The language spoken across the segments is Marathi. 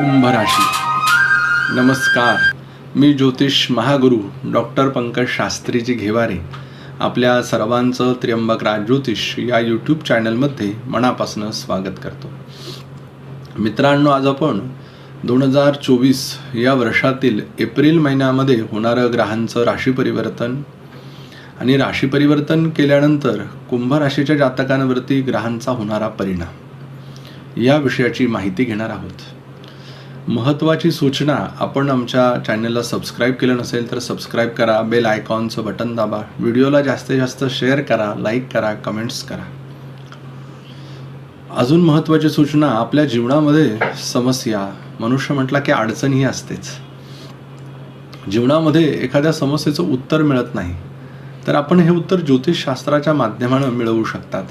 कुंभ राशी नमस्कार. मी ज्योतिष महागुरु डॉक्टर पंकज शास्त्रीजी घेवारे आपल्या सर्वांचं त्र्यंबक राज ज्योतिष या यूट्यूब चॅनलमध्ये मनापासून स्वागत करतो. मित्रांनो आज आपण दोन हजार चोवीस या वर्षातील एप्रिल महिन्यामध्ये होणारं ग्रहांचं राशी परिवर्तन आणि राशी परिवर्तन केल्यानंतर कुंभ राशीच्या जातकांवरती ग्रहांचा होणारा परिणाम या विषयाची माहिती घेणार आहोत. महत्त्वाची सूचना आपण आमच्या चॅनलला सबस्क्राईब केलं नसेल तर सबस्क्राईब करा बेल आयकॉनचं बटन दाबा व्हिडिओला जास्तीत जास्त शेअर करा लाईक करा कमेंट्स करा. अजून महत्त्वाची सूचना आपल्या जीवनामध्ये समस्या. मनुष्य म्हटला की अडचणही असतेच. जीवनामध्ये एखाद्या समस्येचं उत्तर मिळत नाही. तर आपण हे उत्तर ज्योतिषशास्त्राच्या माध्यमानं मिळवू शकतात.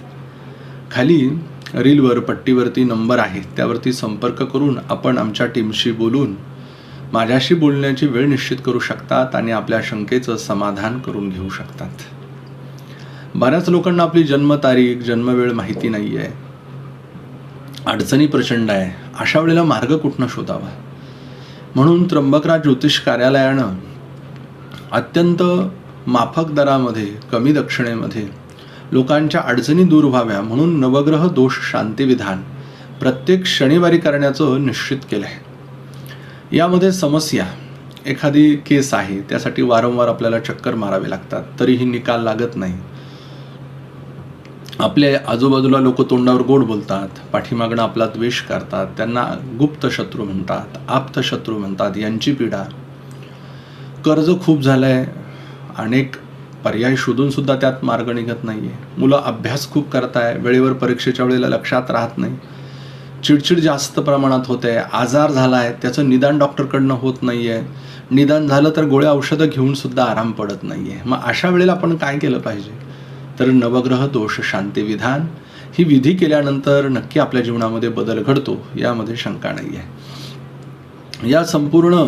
खाली रीलवर पट्टीवरती नंबर आहे त्यावरती संपर्क करून आपण आमच्या टीमशी बोलून माझ्याशी बोलण्याची वेळ निश्चित करू शकतात आणि आपल्या शंकेचं समाधान करून घेऊ शकतात. बऱ्याच लोकांना आपली जन्मतारीख जन्मवेळ माहिती नाही आहे अडचणी प्रचंड आहे. अशा वेळेला मार्ग कुठनं शोधावा? म्हणून त्र्यंबकराज ज्योतिष कार्यालयानं अत्यंत माफक दरामध्ये कमी दक्षिणेमध्ये लोकांच्या अडचणी दूर व्हाव्या म्हणून नवग्रह दोष शांती विधान प्रत्येक शनिवारी करण्याचं निश्चित केलं आहे. यामध्ये समस्या एखादी केस आहे त्यासाठी वारंवार आपल्याला चक्कर मारावे लागतात तरीही निकाल लागत नाही. आपल्या आजूबाजूला लोक तोंडावर गोड बोलतात पाठीमागणं आपला द्वेष करतात त्यांना गुप्त शत्रू म्हणतात आप्त शत्रू म्हणतात यांची पीडा. कर्ज खूप झालंय अनेक पर्याय शोधून सुद्धा त्यात मार्ग निघत नाहीये. मुलं अभ्यास खूप करताय वेळेवर परीक्षेच्या वेळेला लक्षात राहत नाही. चिडचिड जास्त प्रमाणात होते आजार झालाय त्याचं निदान डॉक्टरकडनं होत नाहीये. निदान झालं तर गोळ्या औषधं घेऊन सुद्धा आराम पडत नाहीये. मग अशा वेळेला आपण काय केलं पाहिजे? तर नवग्रह दोष शांती विधान ही विधी केल्यानंतर नक्की आपल्या जीवनामध्ये बदल घडतो यामध्ये शंका नाही आहे या संपूर्ण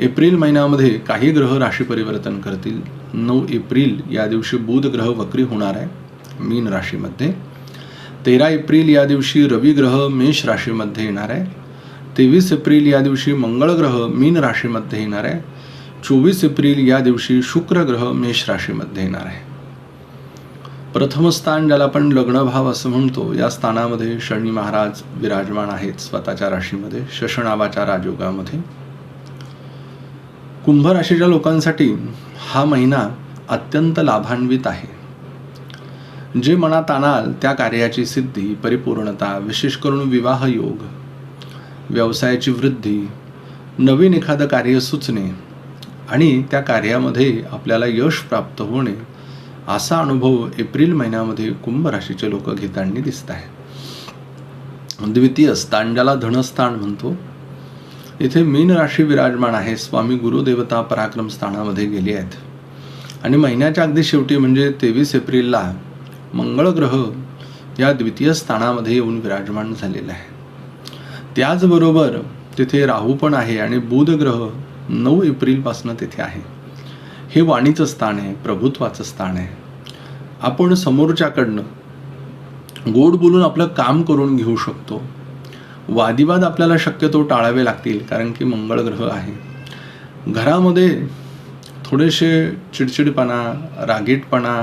एप्रिल महिन्यामध्ये काही ग्रह राशी परिवर्तन करतील. नऊ एप्रिल या दिवशी बुध ग्रह वक्री होणार आहे मीन राशीमध्ये. तेरा एप्रिल या दिवशी रवी ग्रह मेष राशीमध्ये येणार आहे. तेवीस एप्रिल या दिवशी मंगळ ग्रह मीन राशीमध्ये येणार आहे. चोवीस एप्रिल या दिवशी शुक्र ग्रह मेष राशीमध्ये येणार आहे. प्रथम स्थान ज्याला आपण लग्नभाव असं म्हणतो या स्थानामध्ये शनी महाराज विराजमान आहेत स्वतःच्या राशीमध्ये शशनावाच्या राजयोगामध्ये. कुंभ राशीच्या लोकांसाठी हा महिना अत्यंत लाभान्वित आहे. जे मनात आणाल त्या कार्याची सिद्धी परिपूर्णता विशेष करून विवाह योग व्यवसायाची वृद्धी नवीन एखादं कार्य सुचणे आणि त्या कार्यामध्ये आपल्याला यश प्राप्त होणे असा अनुभव एप्रिल महिन्यामध्ये कुंभ राशीचे लोक घेताना दिसत आहे द्वितीय स्थान ज्याला धनस्थान म्हणतो. इथे मीन राशी विराजमान आहे. स्वामी गुरुदेवता पराक्रम स्थानामध्ये गेली आहेत. आणि महिन्याच्या अगदी शेवटी म्हणजे तेवीस एप्रिलला मंगळ ग्रह या द्वितीय स्थानामध्ये येऊन विराजमान झालेला आहे त्याचबरोबर तिथे राहू पण आहे आणि बुध ग्रह नऊ एप्रिलपासून तिथे आहे. हे वाणीचं स्थान आहे प्रभुत्वाचं स्थान आहे. आपण समोरच्याकडनं गोड बोलून आपलं काम करून घेऊ शकतो. वादिवाद आपल्याला शक्यतो टाळावे लागतील कारण की मंगळ ग्रह आहे. घरामध्ये थोडेसे चिडचिडपणा रागीटपणा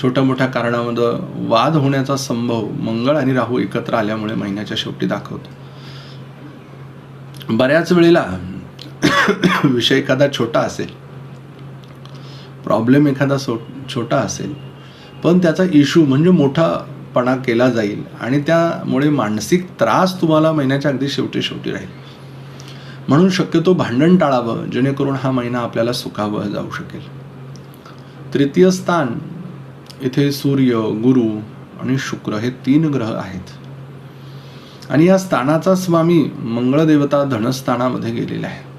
छोट्या मोठ्या कारणामध्ये वाद होण्याचा संभव मंगळ आणि राहू एकत्र आल्यामुळे महिन्याच्या शेवटी दाखवतो. बऱ्याच वेळेला विषय एखादा छोटा असेल प्रॉब्लेम एखादा सो छोटा असेल पण त्याचा इशू म्हणजे मोठा पणा केला जाईल आणि त्यामुळे मानसिक त्रास तुम्हाला महिन्याच्या अगदी शेवटी शेवटी राहील. म्हणून शक्यतो भांडण टाळावं जेणेकरून हा महिना आपल्याला सुखावं जाऊ शकेल. तृतीय स्थान इथे सूर्य गुरु आणि शुक्र हे तीन ग्रह आहेत. आणि या स्थानाचा स्वामी मंगळदेवता धनस्थानामध्ये गेलेला आहे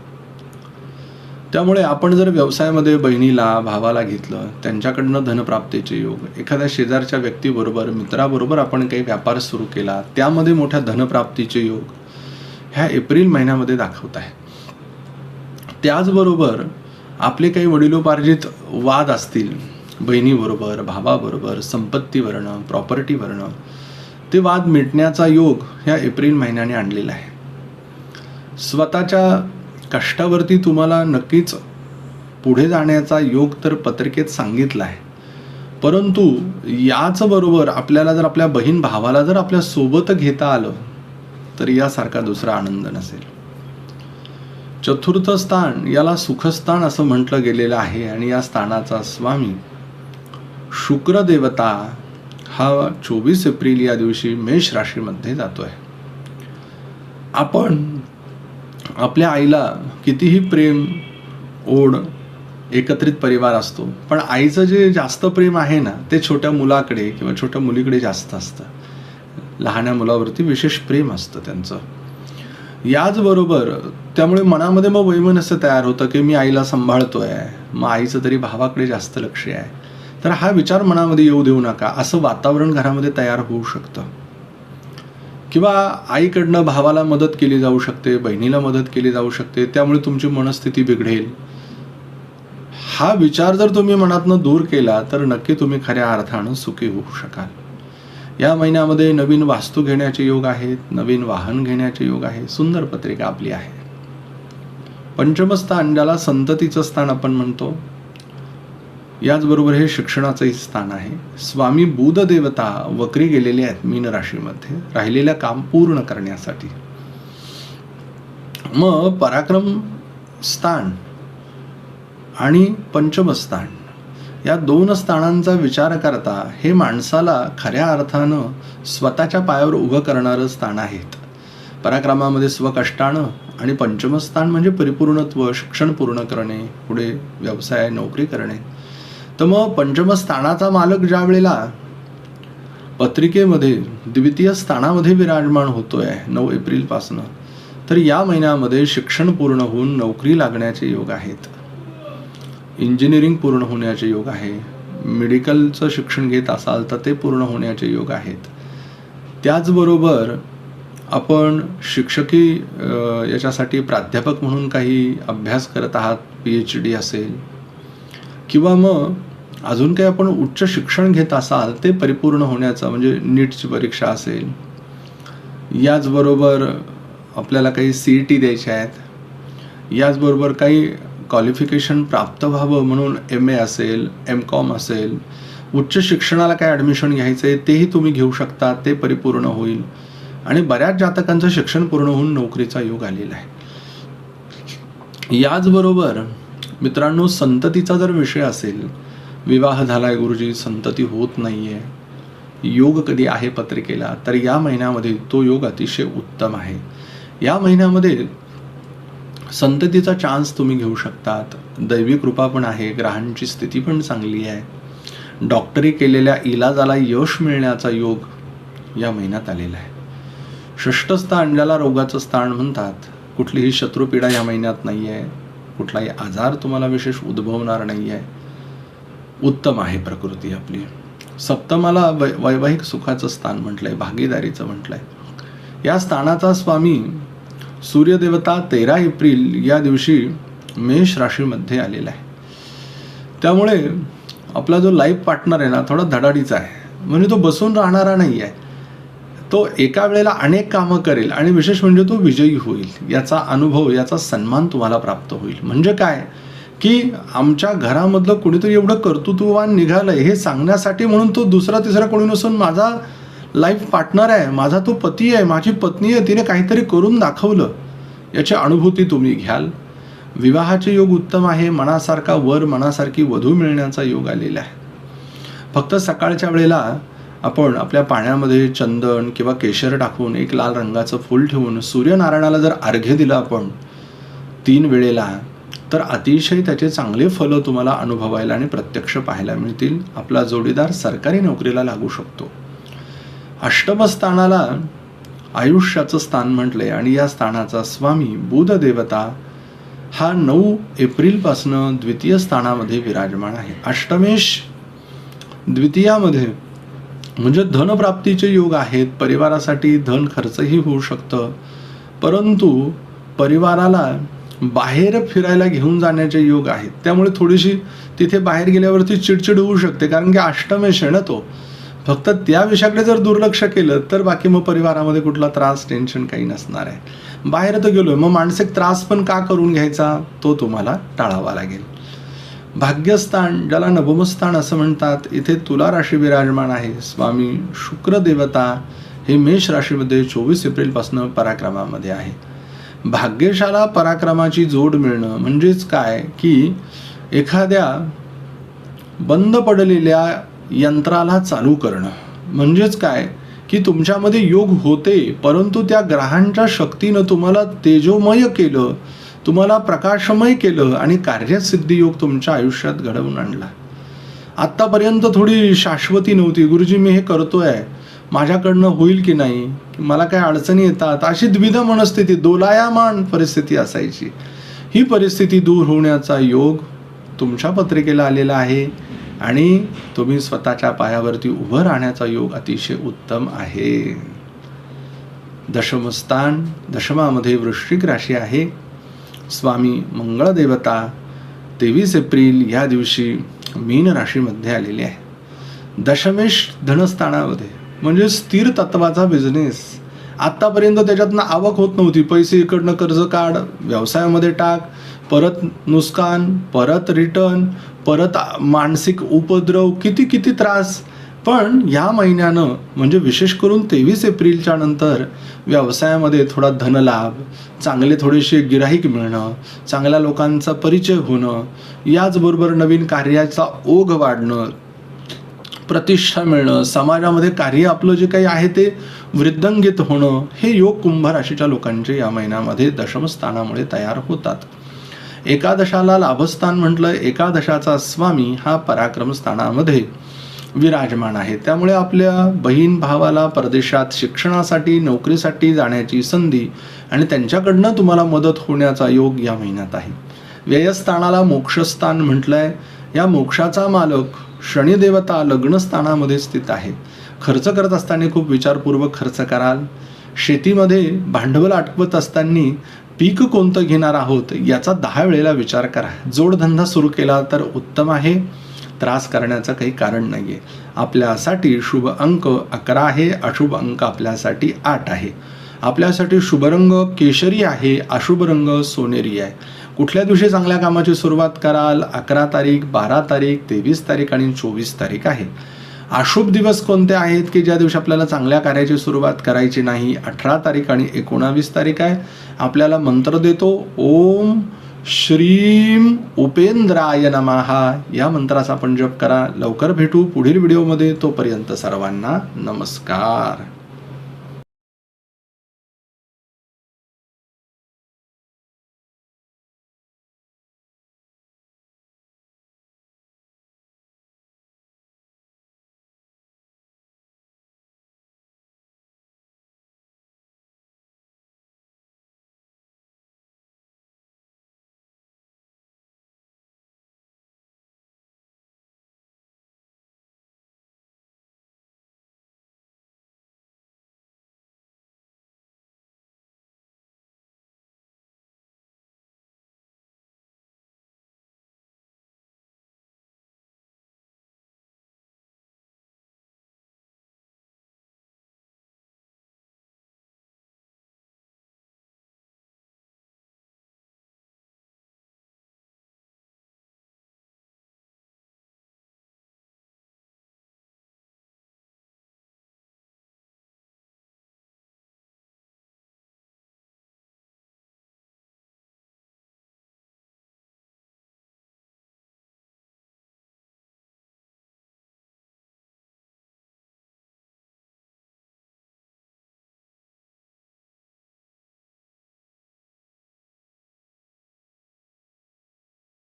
त्यामुळे आपण जर व्यवसायामध्ये बहिणीला भावाला घेतलं त्यांच्याकडनं धनप्राप्तीचे योग एखाद्या शेजारच्या व्यक्तीबरोबर मित्राबरोबर आपण काही व्यापार सुरू केला त्यामध्ये मोठ्या धनप्राप्तीचे योग ह्या एप्रिल महिन्यामध्ये दाखवत आहे. त्याचबरोबर आपले काही वडिलोपार्जित वाद असतील बहिणीबरोबर भावाबरोबर संपत्तीवरनं प्रॉपर्टीवरनं ते वाद मिटण्याचा योग ह्या एप्रिल महिन्याने आणलेला आहे. स्वतःच्या कष्टावरती तुम्हाला नक्कीच पुढे जाण्याचा योग तर पत्रिकेत सांगितला आहे. परंतु याचबरोबर आपल्याला जर आपल्या बहीण भावाला जर आपल्यासोबत घेता आलं तर यासारखा दुसरा आनंद नसेल. चतुर्थ स्थान याला सुखस्थान असं म्हटलं गेलेलं आहे आणि या स्थानाचा स्वामी शुक्रदेवता हा चोवीस एप्रिल या दिवशी मेष राशीमध्ये जातोय. आपण आपल्या आईला कितीही प्रेम ओढ एकत्रित परिवार असतो पण आईचं जे जास्त प्रेम आहे ना ते छोट्या मुलाकडे किंवा छोट्या मुलीकडे जास्त असतं. लहान्या मुलावरती विशेष प्रेम असतं त्यांचं. याचबरोबर त्यामुळे मनामध्ये मग वैमनस्य तयार होतं की मी आईला सांभाळतोय मग आईचं तरी भावाकडे जास्त लक्ष आहे. तर हा विचार मनामध्ये येऊ देऊ नका असं वातावरण घरामध्ये तयार होऊ शकतं. किंवा आईकडनं भावाला मदत केली जाऊ शकते बहिणीला मदत केली जाऊ शकते त्यामुळे तुमची मनस्थिती बिघडेल. हा विचार जर तुम्ही मनातनं दूर केला तर नक्की तुम्ही खऱ्या अर्थानं सुखी होऊ शकाल. या महिन्यामध्ये नवीन वास्तू घेण्याचे योग आहेत नवीन वाहन घेण्याचे योग आहे सुंदर पत्रिका आपली आहे पंचमस्थान ज्याला संततीचं स्थान आपण म्हणतो. याचबरोबर हे शिक्षणाचंही स्थान आहे. स्वामी बुध देवता वक्री गेलेले आहेत मीन राशीमध्ये राहिलेलं काम पूर्ण करण्यासाठी. मग पराक्रम स्थान आणि पंचम स्थान. या दोन स्थानांचा विचार करता हे माणसाला खऱ्या अर्थानं स्वतःच्या पायावर उभं करणारं स्थान आहेत. पराक्रमामध्ये स्वकष्टानं आणि पंचम स्थान म्हणजे परिपूर्णत्व शिक्षण पूर्ण करणे पुढे व्यवसाय नोकरी करणे. तर मग पंचम स्थानाचा मालक ज्या वेळेला पत्रिकेमध्ये द्वितीय स्थानामध्ये विराजमान होतोय नऊ एप्रिलपासनं तर या महिन्यामध्ये शिक्षण पूर्ण होऊन नोकरी लागण्याचे योग आहेत. इंजिनिअरिंग पूर्ण होण्याचे योग आहे. मेडिकलचं शिक्षण घेत असाल तर ते पूर्ण होण्याचे योग आहेत. त्याचबरोबर आपण शिक्षकी याच्यासाठी प्राध्यापक म्हणून काही अभ्यास करत आहात पी एच डी असेल किंवा मग अजून काही आपण उच्च शिक्षण घेत असाल ते परिपूर्ण होण्याचं म्हणजे नीटची परीक्षा असेल याचबरोबर आपल्याला काही सी ई टी द्यायच्या आहेत याचबरोबर काही क्वालिफिकेशन प्राप्त व्हावं म्हणून एम ए असेल एम कॉम असेल उच्च शिक्षणाला काय ॲडमिशन घ्यायचं आहे तेही तुम्ही घेऊ शकता ते परिपूर्ण होईल. आणि बऱ्याच जातकांचं शिक्षण पूर्ण होऊन नोकरीचा योग आलेला आहे. याचबरोबर मित्रांनो संततीचा जर विषय असेल विवाह झालाय गुरुजी संतती होत नाहीये. योग कधी आहे पत्रिकेला? तर या महिन्यामध्ये तो योग अतिशय उत्तम आहे. या महिन्यामध्ये संततीचा चान्स तुम्ही घेऊ शकतात. दैवी कृपा पण आहे ग्रहांची स्थिती पण चांगली आहे. डॉक्टरी केलेल्या इलाजाला यश मिळण्याचा योग या महिन्यात आलेला आहे. षष्ठ स्थान ज्याला रोगाचं स्थान म्हणतात. कुठलीही शत्रुपीडा या महिन्यात नाही आहे कुठलाही आजार तुम्हाला विशेष उद्भवणार नाही आहे उत्तम आहे प्रकृती आपली. सप्तमाला वै वैवाहिक सुखाचं स्थान म्हटलंय भागीदारीचं म्हटलंय. या स्थानाचा स्वामी सूर्यदेवता तेरा एप्रिल या दिवशी मेष राशीमध्ये आलेला आहे. त्यामुळे आपला जो लाईफ पार्टनर आहे ना थोडा धडाडीचा आहे. म्हणजे तो बसून राहणारा नाही आहे. तो एका वेळेला अनेक कामं करेल आणि विशेष म्हणजे तो विजयी होईल. याचा अनुभव याचा सन्मान तुम्हाला प्राप्त होईल. म्हणजे काय? की आमच्या घरामधलं कोणीतरी एवढं कर्तृत्ववान निघालंय हे सांगण्यासाठी म्हणून तो दुसरा तिसरा कोणी नसून माझा लाईफ पार्टनर आहे माझा तो पती आहे माझी पत्नी आहे तिने काहीतरी करून दाखवलं. याची अनुभूती तुम्ही घ्याल. विवाहाचे योग उत्तम आहे मनासारखा वर मनासारखी वधू मिळण्याचा योग आलेला आहे. फक्त सकाळच्या वेळेला आपण आपल्या पाण्यामध्ये चंदन किंवा केशर टाकून एक लाल रंगाचं फूल ठेवून सूर्यनारायणाला जर अर्घ्य दिलं आपण तीन वेळेला तर अतिशय त्याचे चांगले फलं तुम्हाला अनुभवायला आणि प्रत्यक्ष पाहायला मिळतील. आपला जोडीदार सरकारी नोकरीला लागू शकतो. अष्टम स्थानाला आयुष्याचं स्थान म्हटले आणि या स्थानाचा स्वामी बुध देवता हा नऊ एप्रिलपासनं द्वितीय स्थानामध्ये विराजमान आहे. अष्टमेश द्वितीयामध्ये म्हणजे धनप्राप्तीचे योग आहेत. परिवारासाठी धन खर्चही होऊ शकतं. परंतु परिवाराला बाहेर फिरायला घेऊन जाण्याचे योग आहेत. त्यामुळे थोडीशी तिथे बाहेर गेल्यावरती चिडचिड होऊ शकते. कारण की अष्टमेश आहे ना तो. फक्त त्या विषयाकडे जर दुर्लक्ष केलं तर बाकी मग परिवारामध्ये कुठला त्रास टेन्शन काही नसणार आहे. बाहेर तर गेलोय. मग मानसिक त्रास पण का करून घ्यायचा? तो तुम्हाला टाळावा लागेल. भाग्यस्थान ज्याला नभमस्थान असं म्हणतात इथे तुला राशी विराजमान आहे. स्वामी शुक्रदेवता हे मेष राशीमध्ये चोवीस एप्रिलपासून पराक्रमामध्ये आहे. भाग्यशाला पराक्रमाची जोड मिळणं म्हणजेच काय? की एखाद्या बंद पडलेल्या यंत्राला चालू करणं. म्हणजेच काय? की तुमच्यामध्ये योग होते परंतु त्या ग्रहांच्या शक्तीनं तुम्हाला तेजोमय केलं तुम्हाला प्रकाशमय केलं आणि कार्यसिद्धी योग तुमच्या आयुष्यात घडवून आणला. आत्तापर्यंत थोडी शाश्वती नव्हती. गुरुजी मी हे करतोय. माझ्याकडनं होईल की नाही? मला काय अडचणी येतात? अशी द्विध मनस्थिती दोलायामान परिस्थिती असायची. ही परिस्थिती दूर होण्याचा योग तुमच्या पत्रिकेला आलेला आहे आणि तुम्ही स्वतःच्या पायावरती उभं राहण्याचा योग अतिशय उत्तम आहे. दशमस्थान दशमामध्ये वृश्चिक राशी आहे. स्वामी मंगळदेवता तेवीस एप्रिल या दिवशी मीन राशीमध्ये आलेली आहे. दशमेश धनस्थानामध्ये म्हणजे स्थिर तत्वाचा बिझनेस आत्तापर्यंत त्याच्यातनं आवक होत नव्हती. पैसे इकडनं कर्ज काढ व्यवसायामध्ये टाक परत नुकसान परत रिटर्न परत मानसिक उपद्रव किती किती त्रास. पण ह्या महिन्यानं म्हणजे विशेष करून तेवीस एप्रिलच्या नंतर व्यवसायामध्ये थोडा धनलाभ चांगले थोडेसे गिराहिक मिळणं चांगल्या लोकांचा परिचय होणं याचबरोबर नवीन कार्याचा ओघ वाढणं प्रतिष्ठा मिळणं समाजामध्ये कार्य आपलं जे काही आहे ते वृद्धंगित होणं हे योग कुंभ राशीच्या लोकांचे या महिन्यामध्ये दशमस्थानामुळे तयार होतात. एकादशाला लाभस्थान म्हटलं एकादशाचा स्वामी हा पराक्रम स्थानामध्ये विराजमान आहे. त्यामुळे आपल्या बहीण भावाला परदेशात शिक्षणासाठी नोकरीसाठी जाण्याची संधी आणि त्यांच्याकडनं तुम्हाला मदत होण्याचा योग या महिन्यात आहे. व्ययस्थानाला मोक्षस्थान म्हटलंय. या मोक्षाचा मालक शनिदेवता लग्नस्थानामध्ये स्थित आहे. खर्च करत असताना खूप विचारपूर्वक खर्च कराल. शेतीमध्ये भांडवल आटवत असताना पीक कोणतं घेणार आहोत याचा दहा वेळेला विचार करा. जोडधंदा सुरू केला तर उत्तम आहे. त्रास करण्याचं काही कारण नाही आहे आपल्यासाठी शुभ अंक अकरा आहे. अशुभ अंक आपल्यासाठी आठ आहे. आपल्यासाठी शुभरंग केशरी आहे अशुभ रंग सोनेरी आहे. कुठल्या दिवशी चांगल्या कामाची सुरुवात कराल? अकरा तारीख बारा तारीख तेवीस तारीख आणि चोवीस तारीख आहे. अशुभ दिवस कोणते आहेत की ज्या दिवशी आपल्याला चांगल्या कार्याची सुरुवात करायची नाही? अठरा तारीख आणि एकोणावीस तारीख आहे. आपल्याला मंत्र देतो ओम श्रीम उपेंद्राय नमहा या मंत्राचा आपण जप करा. लवकर भेटू पुढील व्हिडिओमध्ये. तोपर्यंत सर्वांना नमस्कार.